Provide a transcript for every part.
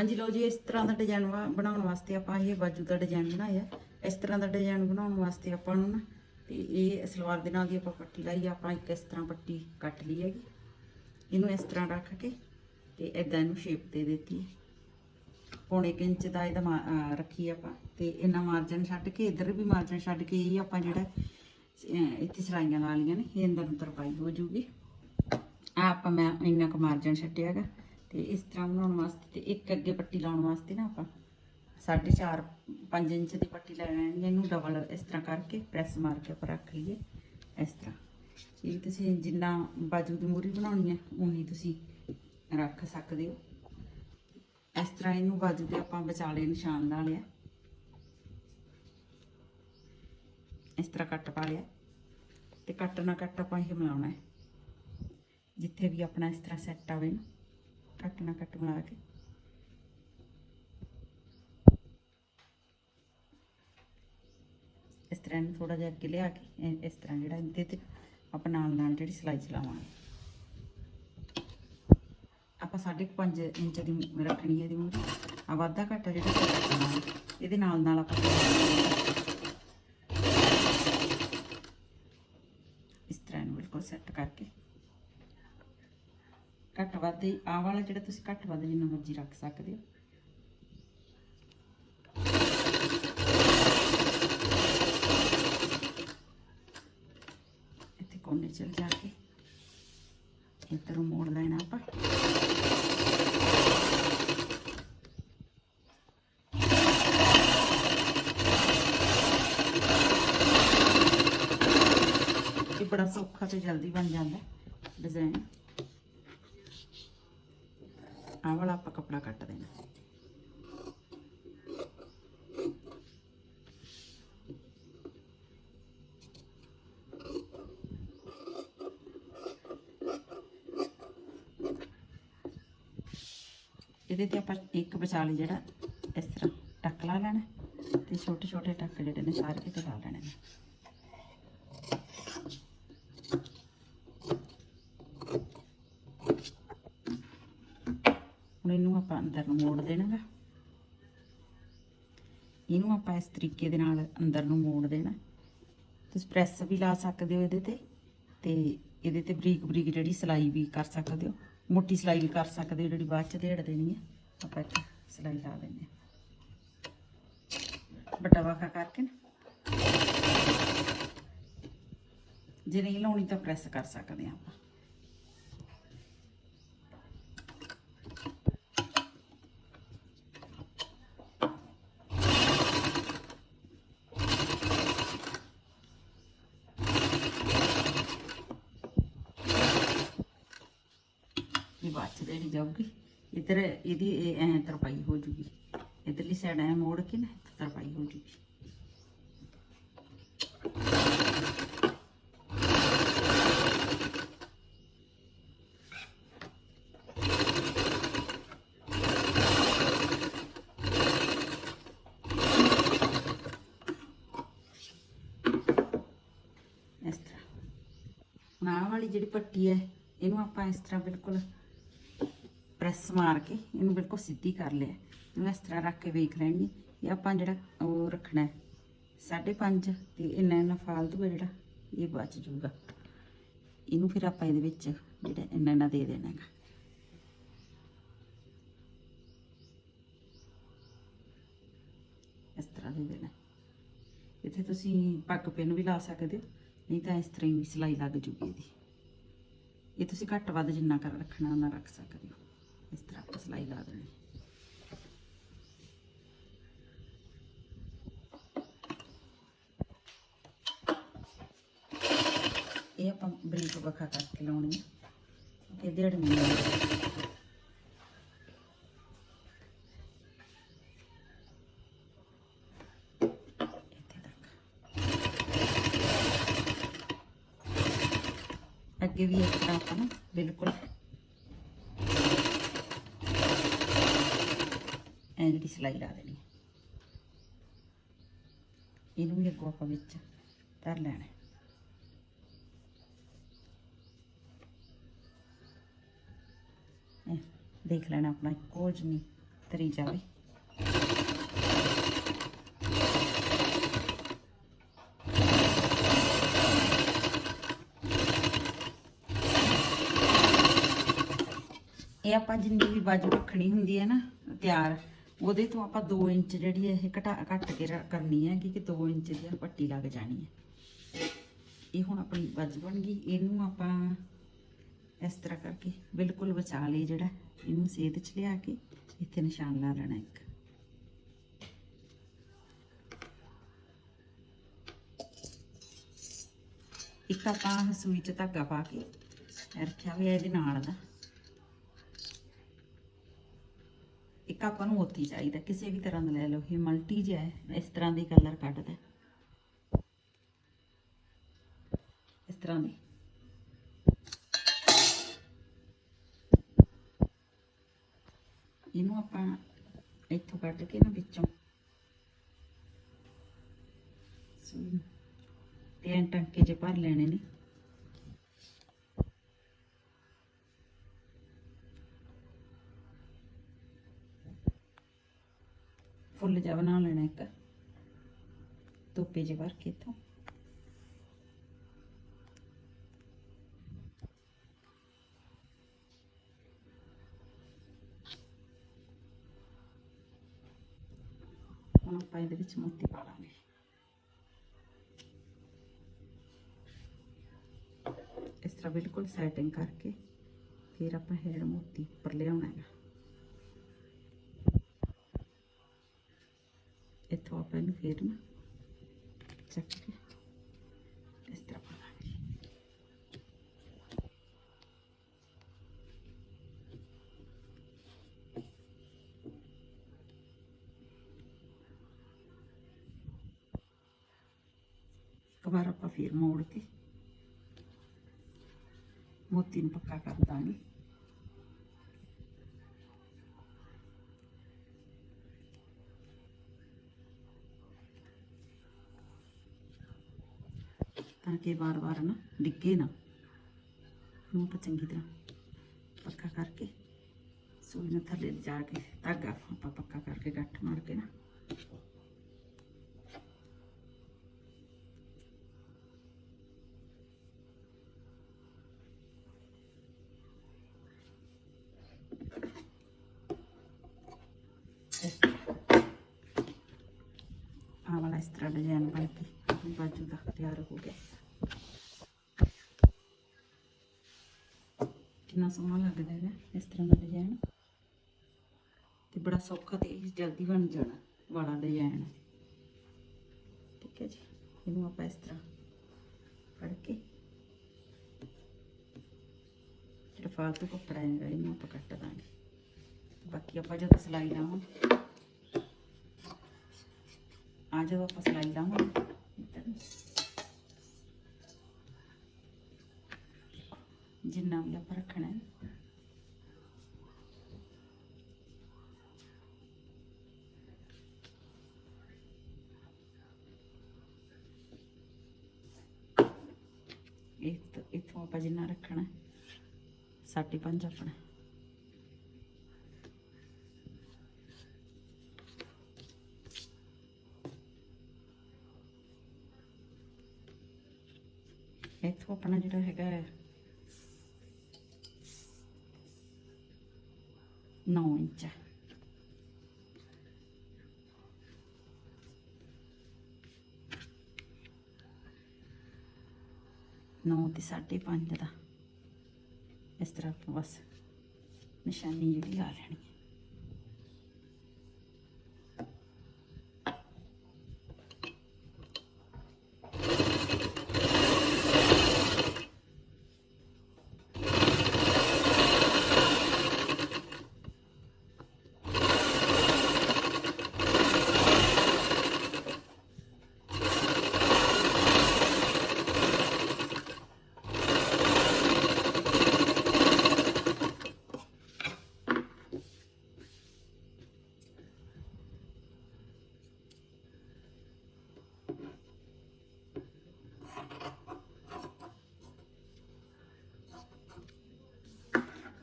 ਹਾਂਜੀ ਲਓ ਜੀ, ਇਸ ਤਰ੍ਹਾਂ ਦਾ ਡਿਜ਼ਾਈਨ ਬਣਾਉਣ ਵਾਸਤੇ ਆਪਾਂ ਇਹ ਬਾਜੂ ਦਾ ਡਿਜ਼ਾਈਨ ਬਣਾਇਆ। ਇਸ ਤਰ੍ਹਾਂ ਦਾ ਡਿਜ਼ਾਈਨ ਬਣਾਉਣ ਵਾਸਤੇ ਆਪਾਂ ਨੂੰ ਨਾ ਤੇ ਇਹ ਸਲਵਾਰ ਦੇ ਨਾਲ ਦੀ ਆਪਾਂ ਪੱਟੀ ਲਾਈ ਆਪਾਂ ਇੱਕ ਇਸ ਤਰ੍ਹਾਂ ਪੱਟੀ ਕੱਟ ਲਈ ਹੈਗੀ। ਇਹਨੂੰ ਇਸ ਤਰ੍ਹਾਂ ਰੱਖ ਕੇ ਤੇ ਇਦਾਂ ਇਹਨੂੰ ਸ਼ੇਪ ਦੇ ਦਿੱਤੀ। ਪੌਣੇ ਕੁ ਇੰਚ ਦਾ ਇਹਦਾ ਮਾ- ਅਹ ਰੱਖੀ ਆਪਾਂ ਤੇ ਇਹਨਾਂ ਮਾਰਜਨ ਛੱਡ ਕੇ ਇਧਰ ਵੀ ਮਾਰਜਨ ਛੱਡ ਕੇ ਇਹ ਆਪਾਂ ਜਿਹੜਾ ਇੱਥੇ ਸਲਾਈਆਂ ਲਾ ਲਈਆਂ ਨੇ, ਇਹ ਅੰਦਰ ਨੂੰ ਤਰਪਾਈ ਹੋ ਜੂਗੀ। ਆ ਆਪਾਂ ਮੈਂ ਇੰਨਾ ਕੁ ਮਾਰਜਨ ਛੱਡਿਆਗਾ ਤੇ ਇਸ ਤਰ੍ਹਾਂ ਬਣਾਉਣ ਵਾਸਤੇ ਤੇ ਇੱਕ ਅੱਗੇ ਪੱਟੀ ਲਾਉਣ ਵਾਸਤੇ ਨਾ ਆਪਾਂ 4.5 5 ਇੰਚ ਦੀ ਪੱਟੀ ਲੈ ਲੈਣੀ ਇਹਨੂੰ ਡਬਲ ਇਸ ਤਰ੍ਹਾਂ ਕਰਕੇ ਪ੍ਰੈਸ ਮਾਰ ਕੇ ਆਪਾਂ ਰੱਖ ਲਈਏ ਇਸ ਤਰ੍ਹਾਂ। ਇਹ ਤੁਸੀਂ ਜਿੰਨਾ ਬਾਜੂ ਦੀ ਮੂਰੀ ਬਣਾਉਣੀ ਹੈ ਉਨੀ ਤੁਸੀਂ ਰੱਖ ਸਕਦੇ ਹੋ। ਇਸ ਤਰ੍ਹਾਂ ਇਹਨੂੰ ਬਾਜੂ ਤੇ ਆਪਾਂ ਵਿਚਾਲੇ ਨਿਸ਼ਾਨ ਲਾ ਲਿਆ। ਇਸ ਤਰ੍ਹਾਂ ਕੱਟ ਪਾ ਲਿਆ। ਤੇ ਕੱਟ ਨਾ ਕੱਟ ਆਪਾਂ ਇਹ ਮਿਲਾਉਣਾ ਹੈ। ਜਿੱਥੇ ਵੀ ਆਪਣਾ ਇਸ ਤਰ੍ਹਾਂ ਸੈੱਟ ਆਵੇ ਨਾ। ਕੱਟ ਨਾ ਕੱਟ ਮਿਲਾ ਕੇ। ਇਸ ਤਰ੍ਹਾਂ ਨੂੰ ਥੋੜਾ ਜਿਹਾ ਅੱਗੇ ਲਿਆ ਕੇ ਇਸ ਤਰ੍ਹਾਂ ਜਿਹੜਾ ਇਹਦੇ ਤੇ ਆਪਾਂ ਨਾਲ ਨਾਲ ਜਿਹੜੀ ਸਿਲਾਈ ਚਲਾਵਾਂਗੇ। ਆਪਾਂ 5.5 ਇੰਚ ਦੀ ਰੱਖਣੀ ਹੈ ਇਹਦੀ ਮੂਰੀ ਆ ਵਾਧਾ ਘਾਟਾ ਜਿਹੜਾ ਆਪਾਂ ਇਹਦੇ ਨਾਲ ਨਾਲ ਆਪਾਂ ਇਸ ਤਰ੍ਹਾਂ ਨੂੰ ਬਿਲਕੁਲ ਸੈੱਟ ਕਰਕੇ ਘੱਟ ਵੱਧ ਹੀ ਆਹ ਵਾਲਾ ਜਿਹੜਾ ਤੁਸੀਂ ਘੱਟ ਵੱਧ ਜਿੰਨਾ ਮਰਜ਼ੀ ਰੱਖ ਸਕਦੇ ਹੋ। ਇੱਥੇ ਕੋਨੇ ਚਲ ਜਾ ਕੇ ਇੱਧਰੋਂ ਮੋੜ ਲੈਣਾ ਆਪਾਂ। ਇਹ ਬੜਾ ਸੌਖਾ ਤੇ ਜਲਦੀ ਬਣ ਜਾਂਦਾ ਡਿਜ਼ਾਈਨ ਆਹ ਵਾਲਾ ਆਪਾਂ ਕਪੜਾ ਕੱਟ ਦੇਣਾ ਇਹਦੇ ਤੇ ਆਪਾਂ ਇੱਕ ਵਿਚਾਲੇ ਜਿਹੜਾ ਇਸ ਤਰ੍ਹਾਂ ਟੱਕ ਲਾ ਲੈਣਾ ਤੇ ਛੋਟੇ ਛੋਟੇ ਟੱਕ ਜਿਹੜੇ ਨੇ ਸਾਰੇ ਕਿਤੇ ਲਾ ਲੈਣੇ ਨੇ ਹੁਣ ਇਹਨੂੰ ਆਪਾਂ ਅੰਦਰ ਨੂੰ ਮੋੜ ਦੇਣਾਗਾ। ਇਹਨੂੰ ਆਪਾਂ ਇਸ ਤਰੀਕੇ ਦੇ ਨਾਲ ਅੰਦਰ ਨੂੰ ਮੋੜ ਦੇਣਾ। ਤੁਸੀਂ ਪ੍ਰੈਸ ਵੀ ਲਾ ਸਕਦੇ ਹੋ ਇਹਦੇ ਤੇ ਤੇ ਇਹਦੇ ਤੇ ਬਰੀਕ ਬਰੀਕ ਜਿਹੜੀ ਸਲਾਈ ਵੀ ਕਰ ਸਕਦੇ ਹੋ। ਮੋਟੀ ਸਲਾਈ ਵੀ ਕਰ ਸਕਦੇ ਹੋ, ਜਿਹੜੀ ਬਾਅਦ ਚ ਦੇੜ ਦੇਣੀ ਹੈ ਆਪਾਂ ਇੱਥੇ ਸਲਾਈ ਲਾ ਦਿੰਦੇ ਹਾਂ। ਵੱਡਾ ਵਾਖਾ ਕਰਕੇ ਨਾ। ਜੇ ਨਹੀਂ ਲਾਉਣੀ ਤਾਂ ਪ੍ਰੈਸ ਕਰ ਸਕਦੇ ਹਾਂ ਆਪਾਂ ਇਹ ਬਾਅਦ ਚ ਦੇਣੀ ਜਾਊਗੀ। ਇਧਰ ਇਹਦੀ ਇਹ ਐ ਤਰਪਾਈ ਹੋ ਜੂਗੀ। ਇਧਰਲੀ ਸਾਈਡ ਐ ਮੋੜ ਕੇ ਨਾ ਤਰਪਾਈ ਹੋ ਜੂਗੀ। ਇਸ ਤਰ੍ਹਾਂ। ਹੁਣ ਵਾਲੀ ਜਿਹੜੀ ਪੱਟੀ ਹੈ, ਇਹਨੂੰ ਆਪਾਂ ਇਸ ਤਰ੍ਹਾਂ ਬਿਲਕੁਲ ਪ੍ਰੈਸ ਮਾਰ ਕੇ ਇਹਨੂੰ ਬਿਲਕੁਲ ਸਿੱਧੀ ਕਰ ਲਿਆ। ਇਹਨੂੰ ਇਸ ਤਰ੍ਹਾਂ ਰੱਖ ਕੇ ਵੇਖ ਲੈਣੀ ਹੈ ਇਹ ਆਪਾਂ ਜਿਹੜਾ ਉਹ ਰੱਖਣਾ ਹੈ 5.5 ਤੇ ਇੰਨਾ ਇੰਨਾ ਫਾਲਤੂ ਹੈ ਜਿਹੜਾ, ਇਹ ਬਚ ਜਾਊਗਾ। ਇਹਨੂੰ ਫਿਰ ਆਪਾਂ ਇਹਦੇ ਵਿੱਚ ਜਿਹੜਾ ਇੰਨਾ ਇੰਨਾ ਦੇ ਦੇਣਾ ਹੈਗਾ। ਇਸ ਤਰ੍ਹਾਂ ਦੇ ਦੇਣਾ। ਇੱਥੇ ਤੁਸੀਂ ਪੱਗ ਪਿੰਨ ਵੀ ਲਾ ਸਕਦੇ ਹੋ, ਨਹੀਂ ਤਾਂ ਇਸ ਤਰ੍ਹਾਂ ਹੀ ਵੀ ਸਿਲਾਈ ਲੱਗ ਜੂਗੀ ਇਹਦੀ। ਇਹ ਤੁਸੀਂ ਘੱਟ ਵੱਧ ਜਿੰਨਾ ਕਰ ਰੱਖਣਾ ਉਹਨਾਂ ਰੱਖ ਸਕਦੇ ਹੋ। ਇਸ ਤਰ੍ਹਾਂ ਆਪਾਂ ਸਿਲਾਈ ਲਾ ਦੇਣੀ ਇਹ ਆਪਾਂ ਬਰੀਕ ਵਖਾ ਕਰਕੇ ਲਾਉਣੀ ਹੈ ਇਹ ਡੇਢ ਮਿੰਟ ਅੱਗੇ ਵੀ ਇਸ ਤਰ੍ਹਾਂ ਆਪਾਂ ਨਾ ਬਿਲਕੁਲ ਐਂ ਜਿਹੜੀ ਸਿਲਾਈ ਲਾ ਦੇਣੀ ਇਹਨੂੰ ਵੀ ਅੱਗੋਂ ਆਪਾਂ ਵਿੱਚ ਧਰ ਲੈਣਾ ਦੇਖ ਲੈਣਾ ਆਪਣਾ ਇੱਕੋ ਜਿਹਾ ਤਰੀ ਜਾਵੇ। ਇਹ ਆਪਾਂ ਜਿੰਨੀ ਵੀ ਬਾਜੂ ਰੱਖਣੀ ਹੁੰਦੀ ਹੈ ਨਾ, ਤਿਆਰ ਉਹਦੇ ਤੋਂ ਆਪਾਂ 2 ਇੰਚ ਜਿਹੜੀ ਇਹ ਘਟਾ ਘੱਟ ਕੇ ਰ- ਕਰਨੀ ਹੈ ਕਿ 2 ਇੰਚ ਦੀ ਪੱਟੀ ਲੱਗ ਜਾਣੀ ਹੈ। ਇਹ ਹੁਣ ਆਪਣੀ ਬਾਜੂ ਬਣ ਗਈ। ਇਹਨੂੰ ਆਪਾਂ ਇਸ ਤਰ੍ਹਾਂ ਕਰਕੇ ਬਿਲਕੁਲ ਬਚਾ ਲਈ ਜਿਹੜਾ, ਇਹਨੂੰ ਸੇਧ ਚ ਲਿਆ ਕੇ ਇੱਥੇ ਨਿਸ਼ਾਨ ਲਾ ਲੈਣਾ ਇੱਕ। ਇੱਕ ਆਪਾਂ ਸੂਈ ਚ ਧਾਗਾ ਪਾ ਕੇ ਰੱਖਿਆ ਹੋਇਆ ਇਹਦੇ ਨਾਲ ਦਾ ਇੱਕ ਆਪਾਂ ਨੂੰ ਮੋਤੀ ਚਾਹੀਦਾ ਕਿਸੇ ਵੀ ਤਰ੍ਹਾਂ ਦਾ ਲੈ ਲਓ, ਇਹ ਮਲਟੀ ਜਿਹਾ ਹੈ, ਇਸ ਤਰ੍ਹਾਂ ਦੀ ਕਲਰ ਕੱਢਦਾ ਇਸ ਤਰ੍ਹਾਂ ਦੀ। ਇਹਨੂੰ ਆਪਾਂ ਇੱਥੋਂ ਕੱਢ ਕੇ ਨਾ ਵਿੱਚੋਂ। ਸੂਈ ਨੂੰ ਤੇ ਐਂ ਟੰਕੇ 'ਚ ਭਰ ਲੈਣੇ ਨੇ। ਫੁੱਲ ਜਿਹਾ ਬਣਾ ਲੈਣਾ ਇੱਕ। ਧੁੱਪੇ 'ਚ ਭਰ ਕੇ ਤੋਂ ਹੁਣ ਆਪਾਂ ਇਹਦੇ ਵਿੱਚ ਮੋਤੀ ਪਾ ਲਾਂਗੇ। ਇਸ ਤਰ੍ਹਾਂ ਬਿਲਕੁਲ ਸੈਟਿੰਗ ਕਰਕੇ ਫਿਰ ਆਪਾਂ ਹੈਡ ਮੋਤੀ ਉੱਪਰ ਲਿਆਉਣਾ ਹੈਗਾ। ਇੱਥੋਂ ਆਪਾਂ ਇਹਨੂੰ ਫੇਰ ਨਾ ਚੱਕ ਕੇ ਇਸ ਤਰ੍ਹਾਂ ਪਾ ਲਾਂਗੇ ਇੱਕ ਵਾਰ ਆਪਾਂ ਫੇਰ ਮੋੜ ਕੇ ਮੋਤੀ ਨੂੰ ਪੱਕਾ ਕਰ ਦਾਂਗੇ ਤਾਂ ਕਿ ਵਾਰ-ਵਾਰ ਨਾ ਡਿੱਗੇ ਨਾ। ਨੂੰ ਆਪਾਂ ਚੰਗੀ ਤਰ੍ਹਾਂ ਪੱਕਾ ਕਰਕੇ, ਸੂਈ ਨੂੰ ਥੱਲੇ ਜਾ ਕੇ ਧਾਗਾ ਆਪਾਂ ਪੱਕਾ ਕਰਕੇ ਗੱਠ ਮਾਰ ਕੇ ਨਾ। ਆਹ ਵਾਲਾ ਇਸ ਤਰ੍ਹਾਂ ਡਿਜ਼ਾਈਨ ਬਣ ਕੇ ਬਾਜੂ ਦਾ ਤਿਆਰ ਹੋ ਗਿਆ। ਕਿੰਨਾ ਸੋਹਣਾ ਲੱਗਦਾ ਹੈ ਇਸ ਤਰ੍ਹਾਂ ਦਾ ਡਿਜ਼ਾਈਨ ਤੇ ਬੜਾ ਸੌਖਾ ਤੇ ਜਲਦੀ ਬਣ ਜਾਣਾ, ਵਾਲਾ ਡਿਜ਼ਾਈਨ ਠੀਕ ਹੈ ਜੀ, ਇਹਨੂੰ ਆਪਾਂ ਇਸ ਤਰ੍ਹਾਂ ਫੜ ਕੇ ਜਿਹੜਾ ਫਾਲਤੂ ਕੱਪੜਾ ਹੈਗਾ, ਇਹਨੂੰ ਆਪਾਂ ਕੱਟ ਦਾਂਗੇ। ਬਾਕੀ ਆਪਾਂ ਜਦੋਂ ਸਿਲਾਈ ਲਾਵਾਂਗੇ, ਆ ਜਦੋਂ ਆਪਾਂ ਸਿਲਾਈ ਲਾਵਾਂਗੇ। ਇਹ ਤੋਂ- ਇੱਥੋਂ ਆਪਾਂ ਜਿੰਨਾ ਰੱਖਣਾ ਹੈ, ਸਾਢੇ ਪੰਜ ਆਪਣਾ ਇੱਥੋਂ ਆਪਣਾ ਜਿਹੜਾ ਹੈਗਾ ਹੈ 9 ਇੰਚ ਹੈ। ਨੌ ਤੇ ਸਾਢੇ ਪੰਜ ਦਾ ਇਸ ਤਰ੍ਹਾਂ ਬਸ ਨਿਸ਼ਾਨੀ ਜਿਹੜੀ ਲਾ ਲੈਣੀ ਹੈ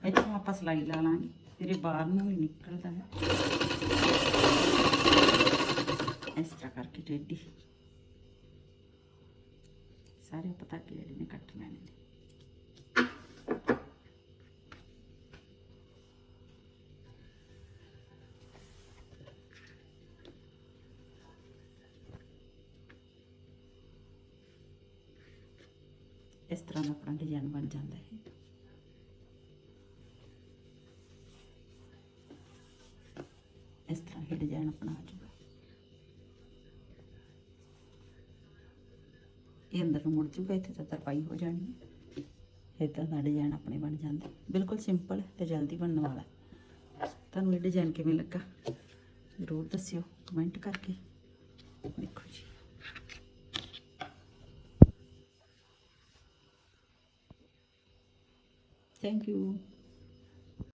ਇੱਥੋਂ ਆਪਾਂ ਸਿਲਾਈ ਲਾ ਲਾਂਗੇ। ਤੇਰੇ ਬਾਹਰ ਨੂੰ ਵੀ ਨਿਕਲਦਾ ਹੈ। ਇਸ ਤਰ੍ਹਾਂ ਕਰਕੇ ਟੇਢੀ ਸਾਰੇ ਪਤਾ ਕਿ ਜਿਹੜੇ ਨੇ ਕੱਟ ਲੈਣੇ ਨੇ ਇਸ ਤਰ੍ਹਾਂ ਦਾ ਆਪਣਾ ਡਿਜ਼ਾਈਨ ਬਣ ਜਾਂਦਾ ਹੈ। ਆਪਣਾ ਆ ਜਾਊਗਾ ਇਹ ਅੰਦਰ ਨੂੰ ਮੁੜ ਜੂਗਾ, ਇੱਥੇ ਤਾਂ ਤਰਪਾਈ ਹੋ ਜਾਣੀ ਹੈ। ਇਦਾਂ ਦਾ ਡਿਜ਼ਾਈਨ ਆਪਣੇ ਬਣ ਜਾਂਦਾ ਬਿਲਕੁਲ ਸਿੰਪਲ ਤੇ ਜਲਦੀ ਬਣਨ ਵਾਲਾ ਤੁਹਾਨੂੰ ਇਹ ਡਿਜ਼ਾਈਨ ਕਿਵੇਂ ਲੱਗਾ? ਜ਼ਰੂਰ ਦੱਸਿਓ ਕਮੈਂਟ ਕਰਕੇ। ਦੇਖੋ ਜੀ। Thank you